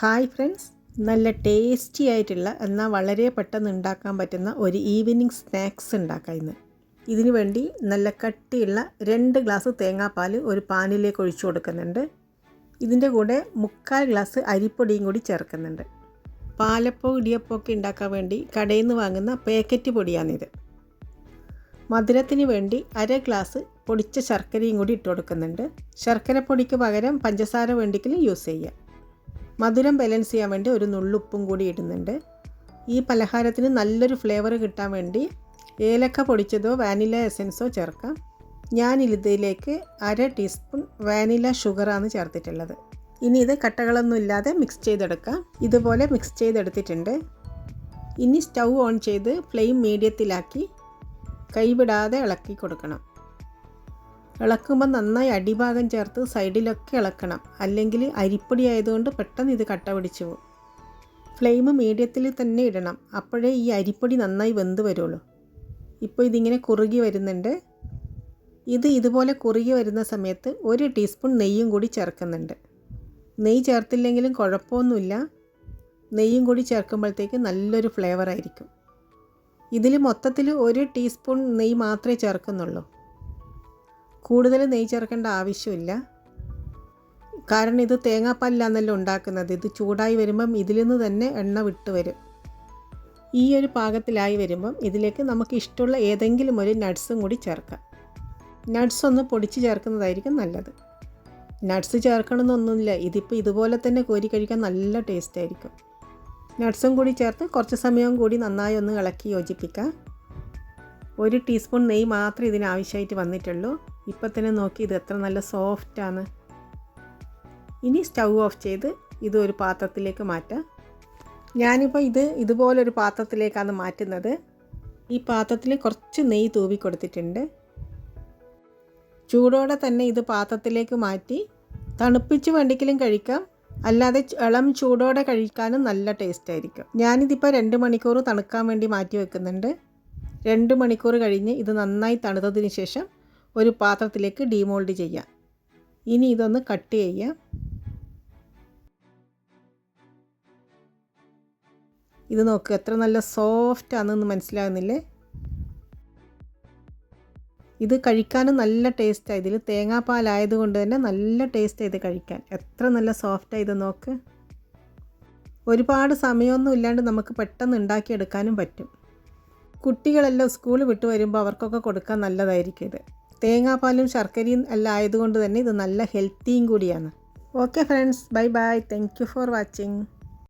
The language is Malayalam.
Hi friends. നല്ല ടേസ്റ്റി ആയിട്ടുള്ള എന്നാൽ വളരെ പെട്ടെന്ന് ഉണ്ടാക്കാൻ പറ്റുന്ന ഒരു ഈവനിങ് സ്നാക്സ് ഉണ്ടാക്കാം ഇന്ന്. ഇതിനു വേണ്ടി നല്ല കട്ടിയുള്ള രണ്ട് ഗ്ലാസ് തേങ്ങാപ്പാൽ ഒരു പാനിലേക്ക് ഒഴിച്ചു കൊടുക്കുന്നുണ്ട്. ഇതിന്റെ കൂടെ മുക്കാൽ ഗ്ലാസ് അരിപ്പൊടിയും കൂടി ചേർക്കുന്നുണ്ട്. പാലപ്പോ ഇടിയപ്പോ ഒക്കെ ഉണ്ടാക്കാൻ വേണ്ടി കടയിൽ നിന്ന് വാങ്ങുന്ന പാക്കറ്റ് പൊടിയാണിത്. മധുരത്തിന് വേണ്ടി അര ഗ്ലാസ് പൊടിച്ച ശർക്കരയും കൂടി ഇട്ട് കൊടുക്കുന്നുണ്ട്. ശർക്കര പൊടിക്ക് പകരം പഞ്ചസാര വേണ്ടിക്കലും യൂസ് ചെയ്യാം. മധുരം ബാലൻസ് ചെയ്യാൻ വേണ്ടി ഒരു നുള്ളുപ്പും കൂടി ഇടുന്നുണ്ട്. ഈ പലഹാരത്തിന് നല്ലൊരു ഫ്ലേവർ കിട്ടാൻ വേണ്ടി ഏലക്ക പൊടിച്ചതോ വാനില എസൻസോ ചേർക്കാം. ഞാൻ ഇതിലേക്ക് അര ടീസ്പൂൺ വാനില ഷുഗറാണ് ചേർത്തിട്ടുള്ളത്. ഇനി ഇത് കട്ടകളൊന്നും ഇല്ലാതെ മിക്സ് ചെയ്തെടുക്കാം. ഇതുപോലെ മിക്സ് ചെയ്തെടുത്തിട്ടുണ്ട്. ഇനി സ്റ്റൗ ഓൺ ചെയ്ത് ഫ്ലെയിം മീഡിയത്തിലാക്കി കൈവിടാതെ ഇളക്കി കൊടുക്കണം. ഇളക്കുമ്പോൾ നന്നായി അടിഭാഗം ചേർത്ത് സൈഡിലൊക്കെ ഇളക്കണം. അല്ലെങ്കിൽ അരിപ്പൊടി ആയതുകൊണ്ട് പെട്ടെന്ന് ഇത് കട്ട പിടിച്ചു പോകും. ഫ്ലെയിം മീഡിയത്തിൽ തന്നെ ഇടണം. അപ്പോഴേ ഈ അരിപ്പൊടി നന്നായി വെന്ത് വരുള്ളൂ. ഇപ്പോൾ ഇതിങ്ങനെ കുറുകി വരുന്നുണ്ട്. ഇത് ഇതുപോലെ കുറുകി വരുന്ന സമയത്ത് ഒരു ടീസ്പൂൺ നെയ്യും കൂടി ചേർക്കുന്നുണ്ട്. നെയ്യ് ചേർത്തില്ലെങ്കിലും കുഴപ്പമൊന്നുമില്ല. നെയ്യും കൂടി ചേർക്കുമ്പോഴത്തേക്ക് നല്ലൊരു ഫ്ലേവർ ആയിരിക്കും ഇതിൽ മൊത്തത്തിൽ ഒരു ടീസ്പൂൺ നെയ്യ് മാത്രമേ ചേർക്കുന്നുള്ളൂ. കൂടുതൽ നെയ്യ് ചേർക്കേണ്ട ആവശ്യമില്ല. കാരണം ഇത് തേങ്ങാപ്പാലിലാണല്ലോ ഉണ്ടാക്കുന്നത്. ഇത് ചൂടായി വരുമ്പം ഇതിൽ നിന്ന് തന്നെ എണ്ണ വിട്ട് വരും. ഈ ഒരു പാകത്തിലായി വരുമ്പം ഇതിലേക്ക് നമുക്ക് ഇഷ്ടമുള്ള ഏതെങ്കിലും ഒരു നട്ട്സും കൂടി ചേർക്കാം. നട്ട്സ് ഒന്ന് പൊടിച്ച് ചേർക്കുന്നതായിരിക്കും നല്ലത്. നട്ട്സ് ചേർക്കണമെന്നൊന്നുമില്ല. ഇതിപ്പോൾ ഇതുപോലെ തന്നെ കോരി കഴിക്കാൻ നല്ല ടേസ്റ്റ് ആയിരിക്കും. നട്ട്സും കൂടി ചേർത്ത് കുറച്ച് സമയം കൂടി നന്നായി ഒന്ന് ഇളക്കി യോജിപ്പിക്കാം. ഒരു ടീസ്പൂൺ നെയ്യ് മാത്രമേ ഇതിന് ആവശ്യമായിട്ട് വന്നിട്ടുള്ളൂ. ഇപ്പം തന്നെ നോക്കി ഇത് എത്ര നല്ല സോഫ്റ്റാണ് ഇനി സ്റ്റൗ ഓഫ് ചെയ്ത് ഇത് ഒരു പാത്രത്തിലേക്ക് മാറ്റാം. ഞാനിപ്പോൾ ഇത് ഇതുപോലൊരു പാത്രത്തിലേക്കാണ് മാറ്റുന്നത്. ഈ പാത്രത്തിൽ കുറച്ച് നെയ്യ് തൂവി കൊടുത്തിട്ടുണ്ട്. ചൂടോടെ തന്നെ ഇത് പാത്രത്തിലേക്ക് മാറ്റി തണുപ്പിച്ച് വേണ്ടിക്കലും കഴിക്കാം. അല്ലാതെ ഇളം ചൂടോടെ കഴിക്കാനും നല്ല ടേസ്റ്റ് ആയിരിക്കും. ഞാനിതിപ്പോൾ രണ്ട് മണിക്കൂർ തണുക്കാൻ വേണ്ടി മാറ്റി വെക്കുന്നുണ്ട്. രണ്ട് മണിക്കൂർ കഴിഞ്ഞ് ഇത് നന്നായി തണുത്തതിന് ശേഷം ഒരു പാത്രത്തിലേക്ക് ഡീമോൾഡ് ചെയ്യാം. ഇനി ഇതൊന്ന് കട്ട് ചെയ്യാം. ഇത് നോക്കുക എത്ര നല്ല സോഫ്റ്റ് ആണെന്ന് മനസ്സിലാകുന്നില്ലേ ഇത് കഴിക്കാനും നല്ല ടേസ്റ്റാണ് ഇതിൽ തേങ്ങാപ്പാലായതുകൊണ്ട് തന്നെ നല്ല ടേസ്റ്റ് ഇത് കഴിക്കാൻ. എത്ര നല്ല സോഫ്റ്റാണ് ഇത് നോക്ക്. ഒരുപാട് സമയമൊന്നും ഇല്ലാണ്ട് നമുക്ക് പെട്ടെന്ന് ഉണ്ടാക്കിയെടുക്കാനും പറ്റും. കുട്ടികളെല്ലാം സ്കൂൾ വിട്ട് വരുമ്പോൾ അവർക്കൊക്കെ കൊടുക്കാൻ നല്ലതായിരിക്കും ഇത്. തേങ്ങാപ്പാലും ശർക്കരയും എല്ലാം ആയതുകൊണ്ട് തന്നെ ഇത് നല്ല ഹെൽത്തിയും കൂടിയാണ്. Okay friends bye bye thank you for watching